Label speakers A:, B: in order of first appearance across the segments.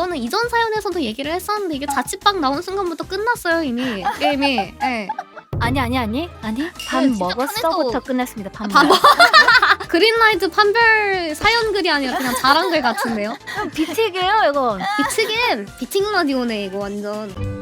A: 이거는 이전 사연에서도 얘기를 했었는데 이게 자취방 나온 순간부터 끝났어요 이미 게임이. 예.
B: 아니 아니 아니 아니 밥
C: 진짜
B: 먹었어부터
C: 판에도-
B: 끝났습니다. 밥
A: 밥
B: 먹.
A: 그린라이트 판별 사연 글이 아니라 그냥 자랑글 같은데요?
B: 비틱이에요 이건.
A: 비치긴 비팅 라디오네 이거 완전.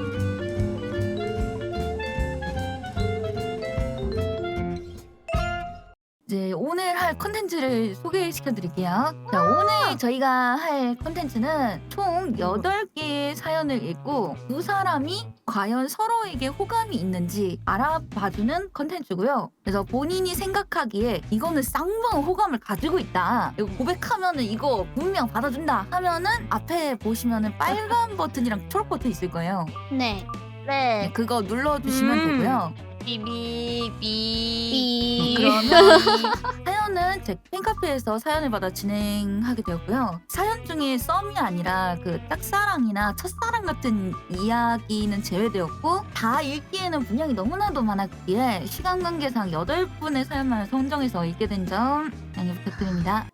C: 이제 오늘 할 컨텐츠를 소개시켜 드릴게요. 자, 오늘 저희가 할 컨텐츠는 총 8개의 사연을 읽고 두 사람이 과연 서로에게 호감이 있는지 알아봐주는 컨텐츠고요. 그래서 본인이 생각하기에 이거는 쌍방 호감을 가지고 있다. 이거 고백하면은 이거 분명 받아준다 하면은 앞에 보시면은 빨간 버튼이랑 초록 버튼 있을 거예요.
A: 네.
C: 네,
B: 네.
C: 그거 눌러주시면
A: 음.
C: 되고요.
B: 비비비.
A: 이...
C: 그러면 이 사연은 제 팬카페에서 사연을 받아 진행하게 되었고요. 사연 중에 썸이 아니라 그 짝사랑이나 첫사랑 같은 이야기는 제외되었고 다 읽기에는 분량이 너무나도 많았기에 시간 관계상 8분의 사연만 선정해서 읽게 된 점 양해 부탁드립니다.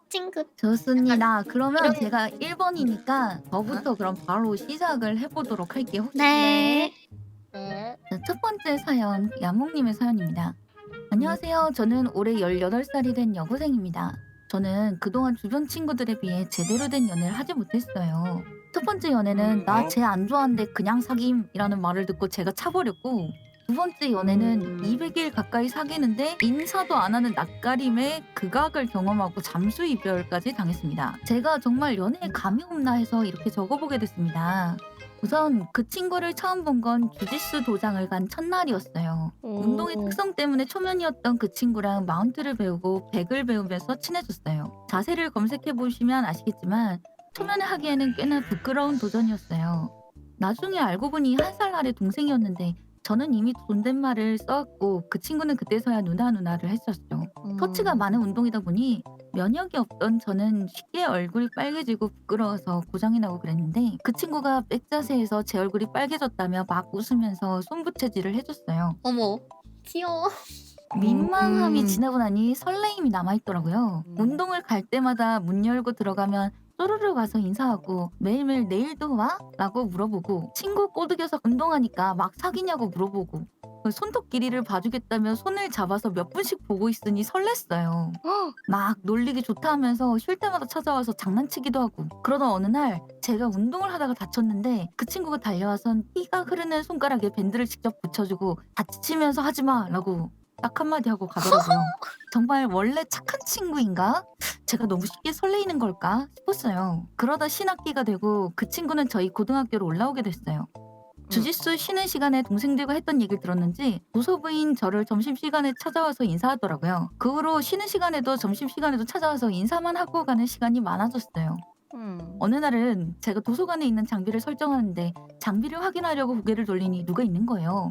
C: 좋습니다. 그러면
A: 이런-
C: 제가 1번이니까 저부터 그럼 바로 시작을 해보도록 할게요. 혹시
A: 네.
B: 네.
C: 자, 첫 번째 사연, 야몽님의 사연입니다. 안녕하세요. 저는 올해 18살이 된 여고생입니다. 저는 그동안 주변 친구들에 비해 제대로 된 연애를 하지 못했어요. 첫 번째 연애는 나 쟤 안 좋아하는데 그냥 사귐이라는 말을 듣고 제가 차버렸고 두 번째 연애는 200일 가까이 사귀는데 인사도 안 하는 낯가림에 극악을 경험하고 잠수 이별까지 당했습니다. 제가 정말 연애에 감이 없나 해서 이렇게 적어보게 됐습니다. 우선 그 친구를 처음 본 건 주짓수 도장을 간 첫날이었어요. 운동의 특성 때문에 초면이었던 그 친구랑 마운트를 배우고 백을 배우면서 친해졌어요. 자세를 검색해 보시면 아시겠지만 초면을 하기에는 꽤나 부끄러운 도전이었어요. 나중에 알고 보니 한 살 아래 동생이었는데 저는 이미 존댓말을 써왔고 그 친구는 그때서야 누나 누나를 했었죠. 터치가 많은 운동이다 보니 면역이 없던 저는 쉽게 얼굴이 빨개지고 부끄러워서 고장이 나고 그랬는데 그 친구가 백자세에서 제 얼굴이 빨개졌다며 막 웃으면서 손부채질을 해줬어요.
A: 어머. 귀여워.
C: 민망함이
A: 음.
C: 지나고 나니 설레임이 남아있더라고요.
B: 음.
C: 운동을 갈 때마다 문 열고 들어가면 쪼르르 가서 인사하고 매일매일 내일도 와? 라고 물어보고 친구 꼬드겨서 운동하니까 막 사귀냐고 물어보고 그 손톱 길이를 봐주겠다며 손을 잡아서 몇 분씩 보고 있으니 설렜어요. 막 놀리기 좋다 하면서 쉴 때마다 찾아와서 장난치기도 하고 그러던 어느 날 제가 운동을 하다가 다쳤는데 그 친구가 달려와선 피가 흐르는 손가락에 밴드를 직접 붙여주고 다치면서 하지마 라고 딱 한마디 하고 가더라고요. 정말 원래 착한 친구인가? 제가 너무 쉽게 설레이는 걸까 싶었어요. 그러다 신학기가 되고 그 친구는 저희 고등학교로 올라오게 됐어요. 주짓수 쉬는 시간에 동생들과 했던 얘기를 들었는지 도서부인 저를 점심시간에 찾아와서 인사하더라고요. 그 후로 쉬는 시간에도 점심시간에도 찾아와서 인사만 하고 가는 시간이 많아졌어요.
B: 음.
C: 어느 날은 제가 도서관에 있는 장비를 설정하는데 장비를 확인하려고 고개를 돌리니 누가 있는 거예요.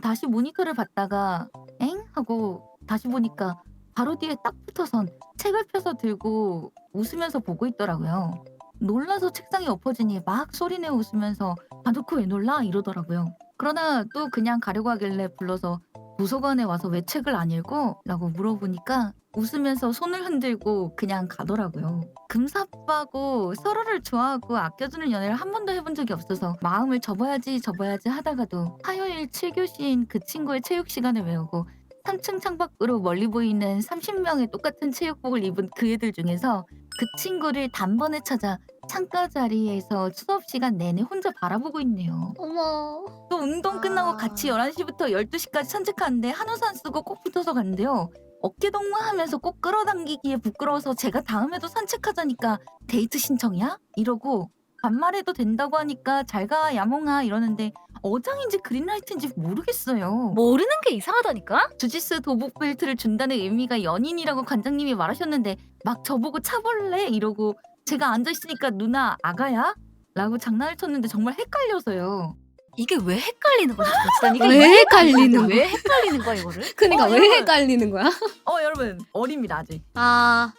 C: 다시 모니터를 봤다가 엥? 하고 다시 보니까 바로 뒤에 딱 붙어선 책을 펴서 들고 웃으면서 보고 있더라고요. 놀라서 책상이 엎어지니 막 소리내어 웃으면서 바둑코 왜 놀라? 이러더라고요. 그러나 또 그냥 가려고 하길래 불러서 도서관에 와서 왜 책을 안 읽어? 라고 물어보니까 웃으면서 손을 흔들고 그냥 가더라고요. 금사빠고 서로를 좋아하고 아껴주는 연애를 한 번도 해본 적이 없어서 마음을 접어야지 접어야지 하다가도 화요일 7교시인 그 친구의 체육 시간을 외우고 3층 창밖으로 멀리 보이는 30명의 똑같은 체육복을 입은 그 애들 중에서 그 친구를 단번에 찾아 창가 자리에서 수업 시간 내내 혼자 바라보고 있네요.
A: 어머.
C: 또 운동 끝나고
B: 아.
C: 같이 11시부터 12시까지 산책하는데 한우산 쓰고 꼭 붙어서 갔는데요. 어깨 동무하면서 꼭 끌어당기기에 부끄러워서 제가 다음에도 산책하자니까 데이트 신청이야? 이러고 반말해도 된다고 하니까 잘가 야몽아 이러는데 어장인지 그린라이트인지 모르겠어요.
B: 모르는 게 이상하다니까?
C: 주짓수 도복 벨트를 준다는 의미가 연인이라고 관장님이 말하셨는데 막 저보고 차볼래 이러고 제가 앉아 있으니까 누나 아가야? 라고 장난을 쳤는데 정말 헷갈려서요.
B: 이게 왜 헷갈리는 거지? 난 이게
A: 왜 헷갈리는
B: 왜 헷갈리는 거야 이거를?
A: 그러니까
C: 어,
A: 왜
C: 여러분.
A: 헷갈리는 거야?
C: 어 여러분 어립니다 아직.
A: 아.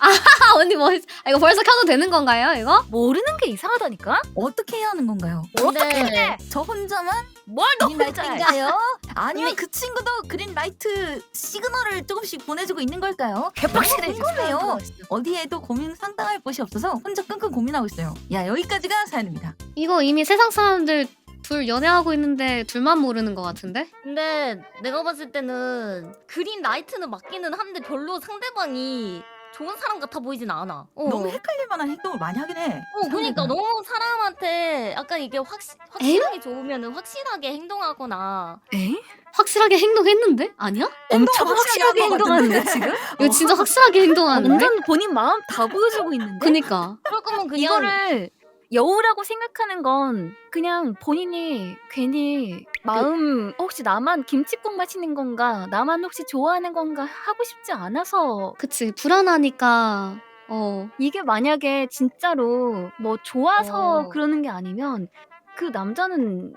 A: 아 언니 뭐 아, 이거 벌써 켜도 되는 건가요 이거?
B: 모르는 게 이상하다니까?
C: 어떻게 해야 하는 건가요?
B: 근데
C: 저 혼자만
B: 뭘
C: 그린
B: 너무 잘
C: 라이트인가요? 아니면 그 친구도 그린 라이트 시그널을 조금씩 보내주고 있는 걸까요?
B: 개빡치네
C: 궁금해요. 어디에도 고민 상당할 곳이 없어서 혼자 끙끙 고민하고 있어요. 야 여기까지가 사연입니다.
A: 이거 이미 세상 사람들 둘 연애하고 있는데 둘만 모르는 것 같은데?
D: 근데 내가 봤을 때는 그린 라이트는 맞기는 한데 별로 상대방이 좋은 사람 같아 보이진 않아. 어.
C: 너무 헷갈릴 만한 행동을 많이 하긴 해.
D: 어, 그러니까. 너무 사람한테 약간 이게 확시, 확실하게 좋으면은 확실하게 행동하거나
B: 에?
A: 확실하게 행동했는데? 아니야?
B: 엄청 확실하게
C: 한것
B: 행동하는데
C: 같은데?
B: 지금?
A: 이거 진짜 확실하게 행동하는데?
B: 완전 본인 마음 다 보여주고 있는데?
A: 그니까
D: 그럴 거면 그냥
B: 이거를 여우라고 생각하는 건 그냥 본인이 괜히 마음 혹시 나만 김치국 마시는 건가 나만 혹시 좋아하는 건가 하고 싶지 않아서
A: 그치 불안하니까 어
B: 이게 만약에 진짜로 뭐 좋아서
D: 어.
B: 그러는 게 아니면 그 남자는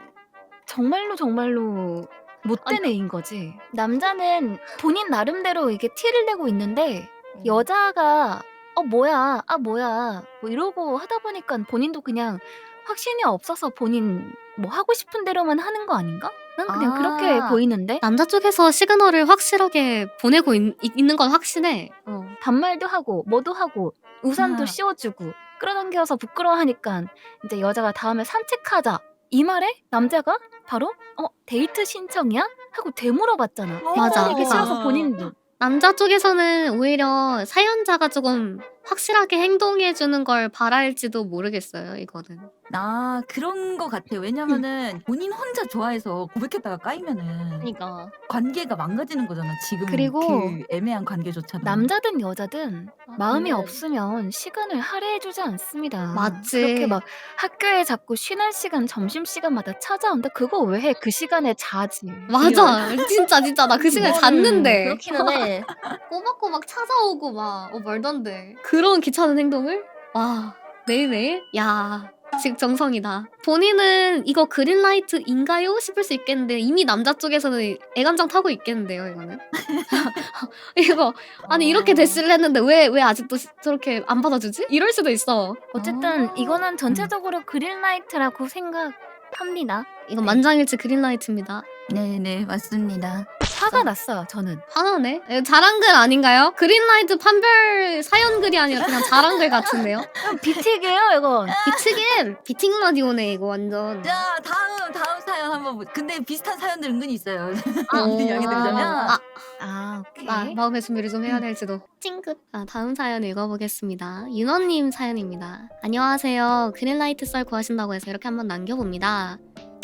B: 정말로 정말로 못된 애인 거지 남자는 본인 나름대로 이게 티를 내고 있는데
D: 음.
B: 여자가 어 뭐야 아 뭐야 뭐 이러고 하다 보니까 본인도 그냥 확신이 없어서 본인 뭐 하고 싶은 대로만 하는 거 아닌가? 난 그냥
C: 아.
B: 그렇게 보이는데
A: 남자 쪽에서 시그널을 확실하게 보내고 있, 있는 건 확신해 어.
B: 반말도 하고 뭐도 하고 우산도
C: 아.
B: 씌워 주고 끌어당겨서 부끄러워하니까 이제 여자가 다음에 산책하자 이 말에 남자가 바로 어 데이트 신청이야? 하고 되물어 봤잖아.
A: 맞아.
B: 이게 싫어서 본인도
A: 남자 쪽에서는 오히려 사연자가 조금 확실하게 행동해 주는 걸 바랄지도 모르겠어요 이거는
C: 나 그런 거 같아요. 왜냐면은 본인 혼자 좋아해서 고백했다가 까이면은
D: 그러니까
C: 관계가 망가지는 거잖아. 지금
B: 그리고
C: 그 애매한 관계조차도.
B: 남자든 여자든
D: 아,
B: 마음이
D: 근데-
B: 없으면 시간을 할애해주지 않습니다.
A: 맞지.
B: 그렇게 막 학교에 자꾸 쉬는 시간, 점심 시간마다 찾아온다. 그거 왜 해? 그 시간에 자지.
A: 맞아 진짜 진짜 나 그 시간에 잤는데
D: 그렇기는 해.
A: 꼬박꼬박 찾아오고 막 어, 말던데 그런 귀찮은 행동을? 와 매일매일? 야 직정성이다. 본인은 이거 그린라이트인가요? 싶을 수 있겠는데 이미 남자 쪽에서는 애감정 타고 있겠는데요 이거는? 이거 아니 이렇게 됐을 했는데 왜 왜 아직도 시- 저렇게 안 받아주지? 이럴 수도 있어.
B: 어쨌든
C: 아.
B: 이거는 전체적으로 그린라이트라고 생각합니다.
A: 이건 만장일치 그린라이트입니다.
C: 네네 맞습니다.
B: 화가 났어요. 저는.
A: 화나네 에, 자랑글 아닌가요 그린라이트 판별 사연글이 아니라 그냥 자랑글 같은데요
B: 비틱이에요 이건.
A: 비트긴 비팅 라디오네 이거 완전
C: 자 다음 다음 사연 한번 보- 근데 비슷한 사연들 은근히 있어요.
A: 아,
C: 이야기 들으자면
A: 아,
B: 아 오케이.
A: 아, 마음의 준비를 좀 해야 될지도. 찡긋. 아, 다음 사연 읽어보겠습니다. 윤원님 사연입니다. 안녕하세요. 그린라이트 썰 구하신다고 해서 이렇게 한번 남겨봅니다.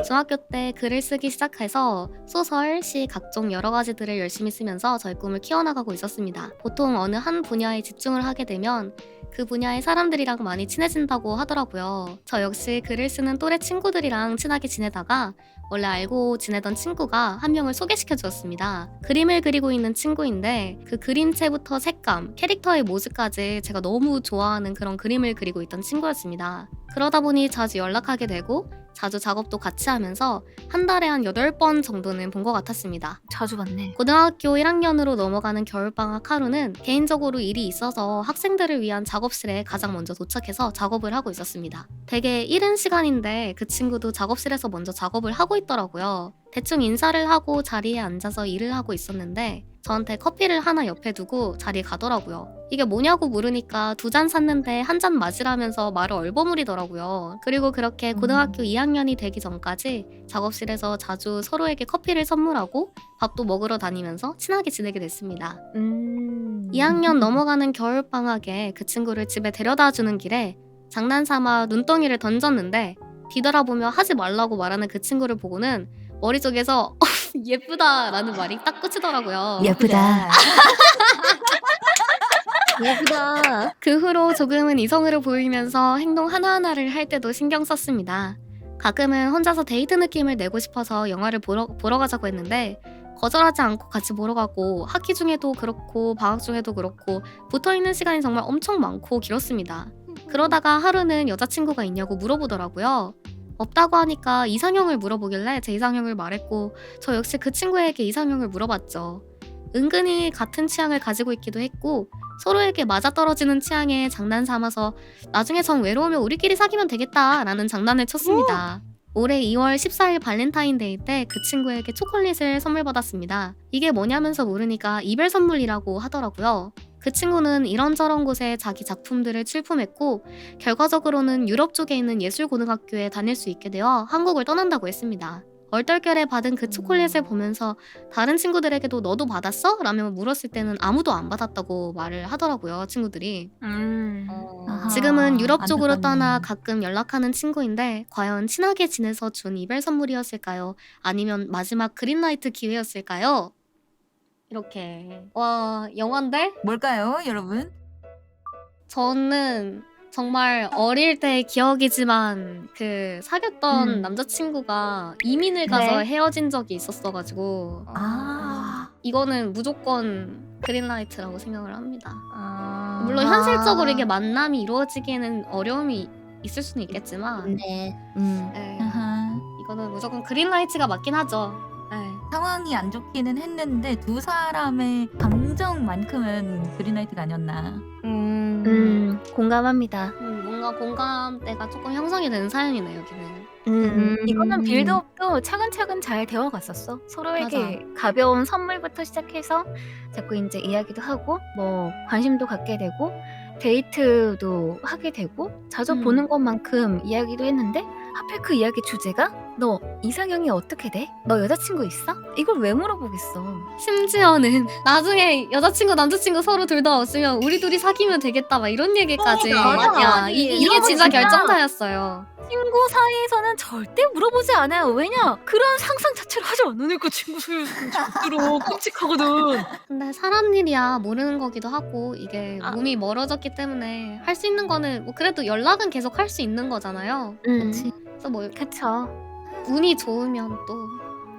A: 중학교 때 글을 쓰기 시작해서 소설, 시, 각종 여러 가지들을 열심히 쓰면서 저의 꿈을 키워나가고 있었습니다. 보통 어느 한 분야에 집중을 하게 되면 그 분야의 사람들이랑 많이 친해진다고 하더라고요. 저 역시 글을 쓰는 또래 친구들이랑 친하게 지내다가 원래 알고 지내던 친구가 한 명을 소개시켜 주었습니다. 그림을 그리고 있는 친구인데 그 그림체부터 색감, 캐릭터의 모습까지 제가 너무 좋아하는 그런 그림을 그리고 있던 친구였습니다. 그러다 보니 자주 연락하게 되고 자주 작업도 같이 하면서 한 달에 한 8번 정도는 본 것 같았습니다.
B: 자주 봤네.
A: 고등학교 1학년으로 넘어가는 겨울방학 하루는 개인적으로 일이 있어서 학생들을 위한 작업실에 가장 먼저 도착해서 작업을 하고 있었습니다. 되게 이른 시간인데 그 친구도 작업실에서 먼저 작업을 하고 있더라고요. 대충 인사를 하고 자리에 앉아서 일을 하고 있었는데 저한테 커피를 하나 옆에 두고 자리에 가더라고요. 이게 뭐냐고 물으니까 두 잔 샀는데 한 잔 마시라면서 말을 얼버무리더라고요. 그리고 그렇게 고등학교 2학년이 되기 전까지 작업실에서 자주 서로에게 커피를 선물하고 밥도 먹으러 다니면서 친하게 지내게 됐습니다.
B: 음.
A: 2학년 넘어가는 겨울방학에 그 친구를 집에 데려다 주는 길에 장난삼아 눈덩이를 던졌는데 뒤돌아보며 하지 말라고 말하는 그 친구를 보고는 머릿속에서 예쁘다라는 말이 딱 꽂히더라고요.
C: 예쁘다.
D: 예쁘다.
A: 그 후로 조금은 이성으로 보이면서 행동 하나하나를 할 때도 신경 썼습니다. 가끔은 혼자서 데이트 느낌을 내고 싶어서 영화를 보러, 보러 가자고 했는데 거절하지 않고 같이 보러 가고 학기 중에도 그렇고 방학 중에도 그렇고 붙어 있는 시간이 정말 엄청 많고 길었습니다. 그러다가 하루는 여자친구가 있냐고 물어보더라고요. 없다고 하니까 이상형을 물어보길래 제 이상형을 말했고 저 역시 그 친구에게 이상형을 물어봤죠. 은근히 같은 취향을 가지고 있기도 했고 서로에게 맞아떨어지는 취향에 장난 삼아서 나중에 정 외로우면 우리끼리 사귀면 되겠다라는 장난을 쳤습니다. 올해 2월 14일 발렌타인데이 때 그 친구에게 초콜릿을 선물 받았습니다. 이게 뭐냐면서 물으니까 이별 선물이라고 하더라고요. 그 친구는 이런저런 곳에 자기 작품들을 출품했고 결과적으로는 유럽 쪽에 있는 예술고등학교에 다닐 수 있게 되어 한국을 떠난다고 했습니다. 얼떨결에 받은 그 초콜릿을 보면서 다른 친구들에게도 너도 받았어? 라며 물었을 때는 아무도 안 받았다고 말을 하더라고요, 친구들이.
B: 음.
C: 아하.
A: 지금은 유럽 쪽으로. 떠나 가끔 연락하는 친구인데 과연 친하게 지내서 준 이별 선물이었을까요? 아니면 마지막 그린라이트 기회였을까요? 이렇게 와 영화인데
C: 뭘까요, 여러분?
A: 저는 정말 어릴 때 기억이지만 그 사귀었던
C: 음.
A: 남자친구가 이민을 가서
B: 네.
A: 헤어진 적이 있었어가지고
C: 아,
A: 이거는 무조건 그린라이트라고 생각을 합니다.
D: 아.
A: 물론
C: 아.
A: 현실적으로 이게 만남이 이루어지기에는 어려움이 있을 수는 있겠지만
D: 네. 음.
A: 네,
C: 아하.
A: 이거는 무조건 그린라이트가 맞긴 하죠. 네.
C: 상황이 안 좋기는 했는데 두 사람의 감정만큼은 그린라이트가 아니었나.
D: 음.
B: 음, 공감합니다.
A: 음, 뭔가 공감대가 조금 형성이 되는 사연이네 여기는.
B: 음, 이거는
C: 음.
B: 빌드업도 차근차근 잘 되어 갔었어. 서로에게 가벼운 선물부터 시작해서 자꾸 이제 이야기도 하고 뭐 관심도 갖게 되고 데이트도 하게 되고 자주
C: 음.
B: 보는 것만큼 이야기도 했는데 하필 그 이야기 주제가 너 이상형이 어떻게 돼? 너 여자친구 있어? 이걸 왜 물어보겠어?
A: 심지어는 나중에 여자친구 남자친구 서로 둘 다 없으면 우리 둘이 사귀면 되겠다 막 이런 얘기까지.
C: 맞아, 맞아.
A: 야, 이, 이게
B: 이런 거
A: 진짜
B: 진짜-
A: 결정타였어요.
B: 친구 사이에서는 절대 물어보지 않아요. 왜냐? 그런 상상 자체를 하지 않으니까 친구 사이에서는 절대로 끔찍하거든.
A: 근데 사람 일이야 모르는 거기도 하고 이게
B: 아.
A: 몸이 멀어졌기 때문에 할 수 있는 거는 뭐 그래도 연락은 계속 할 수 있는 거잖아요.
B: 음,
A: 그래서 뭐
B: 그쵸.
A: 운이 좋으면 또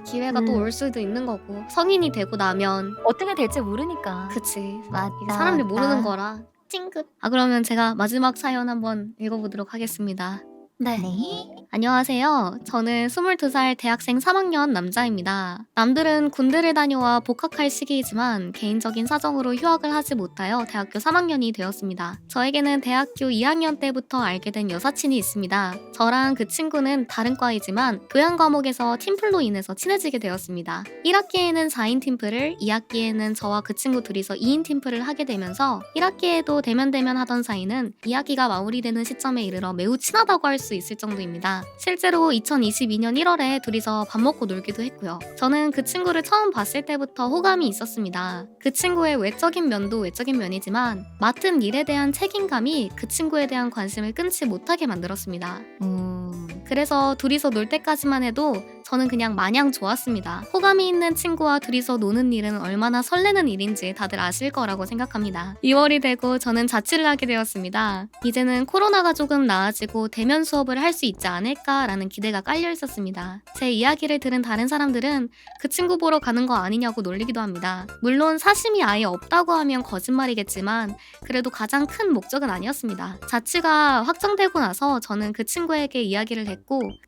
A: 기회가 또
B: 음.
A: 올 수도 있는 거고 성인이 되고 나면
B: 어떻게 될지 모르니까.
A: 그치
C: 맞다.
A: 이게 사람들 모르는. 거라 찡긋 아 그러면 제가 마지막 사연 한번 읽어보도록 하겠습니다
B: 네.
C: 네.
A: 안녕하세요 저는 22살 대학생 3학년 남자입니다 남들은 군대를 다녀와 복학할 시기이지만 개인적인 사정으로 휴학을 하지 못하여 대학교 3학년이 되었습니다 저에게는 대학교 2학년 때부터 알게 된 여사친이 있습니다 저랑 그 친구는 다른 과이지만 교양 과목에서 팀플로 인해서 친해지게 되었습니다 1학기에는 4인 팀플을 2학기에는 저와 그 친구 둘이서 2인 팀플을 하게 되면서 1학기에도 대면대면 하던 사이는 2학기가 마무리되는 시점에 이르러 매우 친하다고 할 수 있을 정도입니다. 실제로 2022년 1월에 둘이서 밥 먹고 놀기도 했고요. 저는 그 친구를 처음 봤을 때부터 호감이 있었습니다. 그 친구의 외적인 면도 외적인 면이지만 맡은 일에 대한 책임감이 그 친구에 대한 관심을 끊지 못하게 만들었습니다.
C: 음.
A: 그래서 둘이서 놀 때까지만 해도 저는 그냥 마냥 좋았습니다. 호감이 있는 친구와 둘이서 노는 일은 얼마나 설레는 일인지 다들 아실 거라고 생각합니다. 2월이 되고 저는 자취를 하게 되었습니다. 이제는 코로나가 조금 나아지고 대면 수업을 할 수 있지 않을까라는 기대가 깔려 있었습니다. 제 이야기를 들은 다른 사람들은 그 친구 보러 가는 거 아니냐고 놀리기도 합니다. 물론 사심이 아예 없다고 하면 거짓말이겠지만 그래도 가장 큰 목적은 아니었습니다. 자취가 확정되고 나서 저는 그 친구에게 이야기를 했고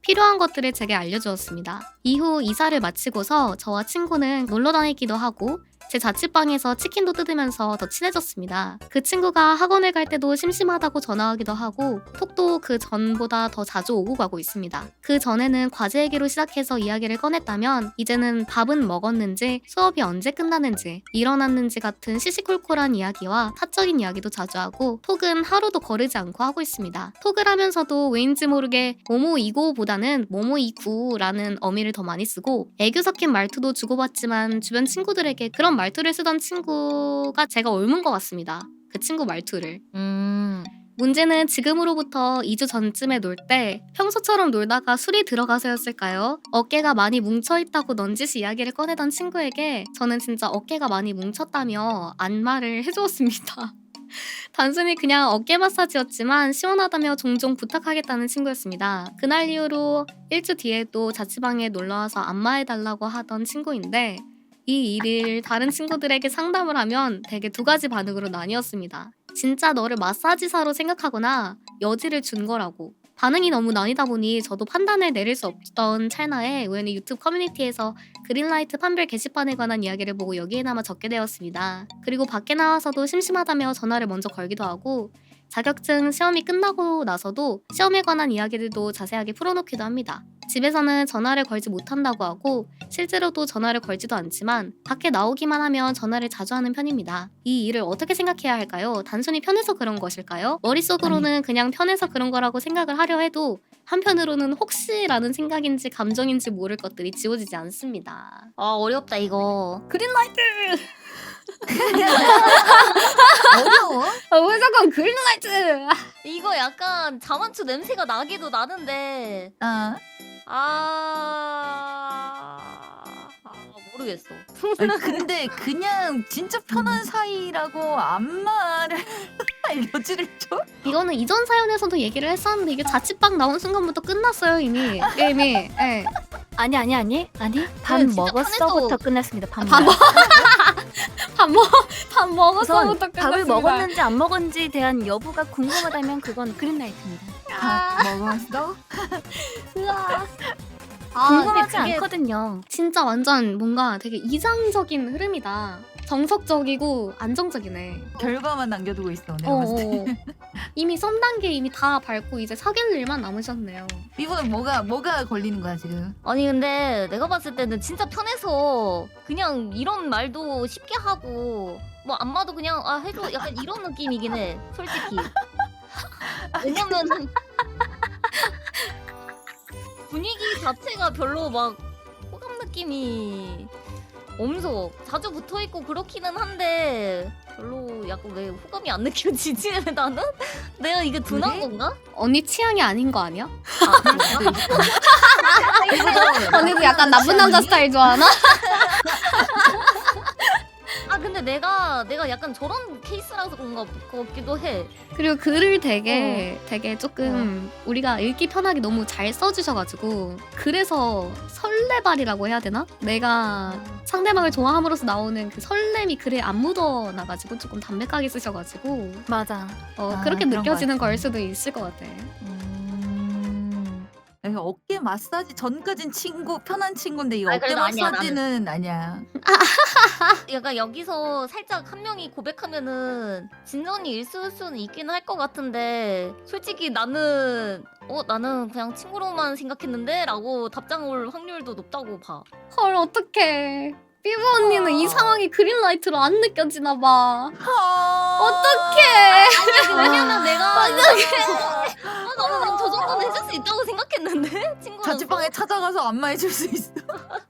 A: 필요한 것들을 제게 알려주었습니다. 이후 이사를 마치고서 저와 친구는 놀러 다니기도 하고 제 자취방에서 치킨도 뜯으면서 더 친해졌습니다. 그 친구가 학원을 갈 때도 심심하다고 전화하기도 하고 톡도 그 전보다 더 자주 오고 가고 있습니다. 그 전에는 과제 얘기로 시작해서 이야기를 꺼냈다면 이제는 밥은 먹었는지 수업이 언제 끝나는지 일어났는지 같은 시시콜콜한 이야기와 사적인 이야기도 자주 하고 톡은 하루도 거르지 않고 하고 있습니다. 톡을 하면서도 왜인지 모르게 모모이고보다는 모모이구라는 어미를 더 많이 쓰고 애교 섞인 말투도 주고받지만 주변 친구들에게 그런 말 투를 쓰던 친구가 제가 옮은 것 같습니다. 그 친구 말투를.
D: 음.
A: 문제는 지금으로부터 2주 전쯤에 놀 때 평소처럼 놀다가 술이 들어가서였을까요? 어깨가 많이 뭉쳐있다고 넌지시 이야기를 꺼내던 친구에게 저는 진짜 어깨가 많이 뭉쳤다며 안마를 해주었습니다. 단순히 그냥 어깨 마사지였지만 시원하다며 종종 부탁하겠다는 친구였습니다. 그날 이후로 일주 뒤에도 자취방에 놀러와서 안마해달라고 하던 친구인데 이 일을 다른 친구들에게 상담을 하면 대개 두 가지 반응으로 나뉘었습니다. 진짜 너를 마사지사로 생각하거나 여지를 준 거라고 반응이 너무 나뉘다 보니 저도 판단을 내릴 수 없던 찰나에 우연히 유튜브 커뮤니티에서 그린라이트 판별 게시판에 관한 이야기를 보고 여기에나마 적게 되었습니다. 그리고 밖에 나와서도 심심하다며 전화를 먼저 걸기도 하고 자격증 시험이 끝나고 나서도 시험에 관한 이야기들도 자세하게 풀어놓기도 합니다. 집에서는 전화를 걸지 못한다고 하고 실제로도 전화를 걸지도 않지만 밖에 나오기만 하면 전화를 자주 하는 편입니다. 이 일을 어떻게 생각해야 할까요? 단순히 편해서 그런 것일까요? 머릿속으로는 그냥 편해서 그런 거라고 생각을 하려 해도 한편으로는 혹시라는 생각인지 감정인지 모를 것들이 지워지지 않습니다.
D: 아 어렵다 이거.
A: 그린라이트!
C: 어려워?
A: 왜 잠깐 그린라이트!
D: 이거 약간 자만추 냄새가 나기도 나는데
C: 아,
D: 아, 아 모르겠어.
C: 아니, 근데 그냥 진짜 편한 사이라고 안마를 할 여지를 줘?
A: 이거는 이전 사연에서도 얘기를 했었는데 이게 자취방 나온 순간부터 끝났어요 이미 게임이. 예.
B: 아니 아니 아니 아니 밥
D: 진짜
B: 먹었어부터
D: 편해서-
B: 끝났습니다. 밥
A: 밥
B: 먹.
A: 밥 먹, 밥
B: 우선
A: 먹었어부터 끝났습니다.
B: 밥을 먹었는지 안 먹었는지에 대한 여부가 궁금하다면 그건 그린라이트입니다.
C: 밥 먹었어?
A: 으아.
B: 궁금하지
D: 근데 그게-
B: 않거든요.
A: 진짜 완전 뭔가 되게 이상적인 흐름이다. 정석적이고 안정적이네.
C: 결과만 남겨두고 있어 내가
A: 어,
C: 봤을 때.
A: 어. 이미 썸 단계 이미 다 밟고 이제 사귈 일만 남으셨네요.
C: 이번에 뭐가 뭐가 걸리는 거야 지금?
D: 아니 근데 내가 봤을 때는 진짜 편해서 그냥 이런 말도 쉽게 하고 뭐 안마도 그냥 아 해줘 약간 이런 느낌이긴 해 솔직히 왜냐면 분위기 자체가 별로 막 호감 느낌이 엄서 자주 붙어 있고 그렇기는 한데 별로 약간 왜 호감이 안 느껴지지 나는 내가 이게 둔한
C: 그래?
D: 건가?
A: 언니 취향이 아닌 거 아니야?
D: 아 그런가?
A: 언니도 약간 나쁜 남자 스타일 좋아하나?
D: 내가 내가 약간 저런 케이스라서 그런가 같기도 해.
A: 그리고 글을 되게 되게 조금 우리가 읽기 편하게 너무 잘 써주셔가지고 그래서 설레발이라고 해야 되나? 내가 상대방을 좋아함으로써 나오는 그 설렘이 글에 안 묻어 나가지고 조금 담백하게 쓰셔가지고
B: 맞아.
A: 어,
C: 아,
A: 그렇게
C: 그런
A: 느껴지는. 걸 수도 있을 것 같아.
C: 음... 내가 어깨 마사지 전까진 친구 편한 친구인데 이
D: 아니,
C: 어깨
D: 그래도 아니야,
C: 마사지는 아니야.
D: 약간 여기서 살짝 한 명이 고백하면은 진전이 있을 수는 있긴 할 것 같은데 솔직히 나는 어 나는 그냥 친구로만 생각했는데라고 답장 올 확률도 높다고 봐.
A: 헐 어떡해. 삐부 언니는 이 상황이 그린라이트로 안 느껴지나 봐.
C: 어떡해?
D: 아니 왜냐면 내가 만약에 아, 나는 그냥 저 정도는 해줄 수 있다고 생각했는데 친구로서.
C: 자취방에 찾아가서 안마해줄 수 있어.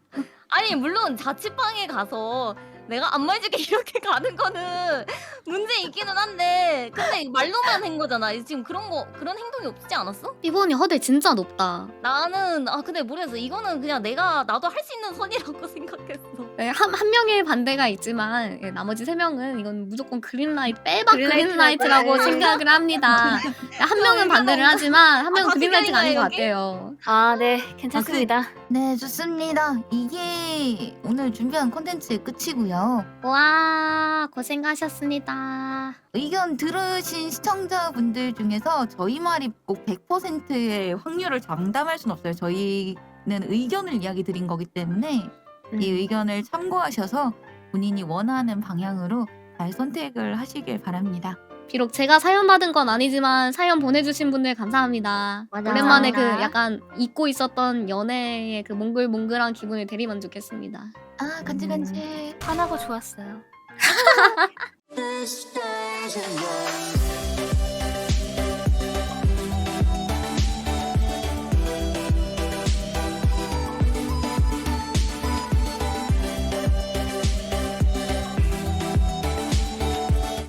D: 아니 물론 자취방에 가서 내가 안마해줄게 이렇게 가는 거는 문제 있기는 한데 근데 말로만 한 거잖아 지금 그런 거 그런 행동이 없지 않았어?
A: 삐부 언니 허들 진짜 높다.
D: 나는 아 근데 모르겠어 이거는 그냥 내가 나도 할 수 있는 선이라고 생각했어
A: 네, 한, 한 명의 반대가 있지만 예, 나머지 세 명은 이건 무조건 그린라이트 빼박
B: 그린라이트
A: 그린라이트라고. 생각을 합니다. 한 명은 반대를 하지만 한 명은
D: 아,
A: 그린라이트가 아닌 것 같아요.
B: 아 네 괜찮습니다.
C: 네, 좋습니다. 이게 오늘 준비한 콘텐츠의 끝이고요.
A: 와 고생하셨습니다.
C: 의견 들으신 시청자분들 중에서 저희 말이 꼭 100%의 확률을 장담할 순 없어요. 저희는 의견을 이야기 드린 거기 때문에 이 의견을 참고하셔서 본인이 원하는 방향으로 잘 선택을 하시길 바랍니다.
A: 비록 제가 사연 받은 건 아니지만 사연 보내주신 분들 감사합니다.
D: 맞아.
A: 오랜만에 그
D: 감사합니다.
A: 약간 잊고 있었던 연애의 그 몽글몽글한 기분을 대리만족했습니다.
C: 아, 간질간질.
B: 화나고 좋았어요.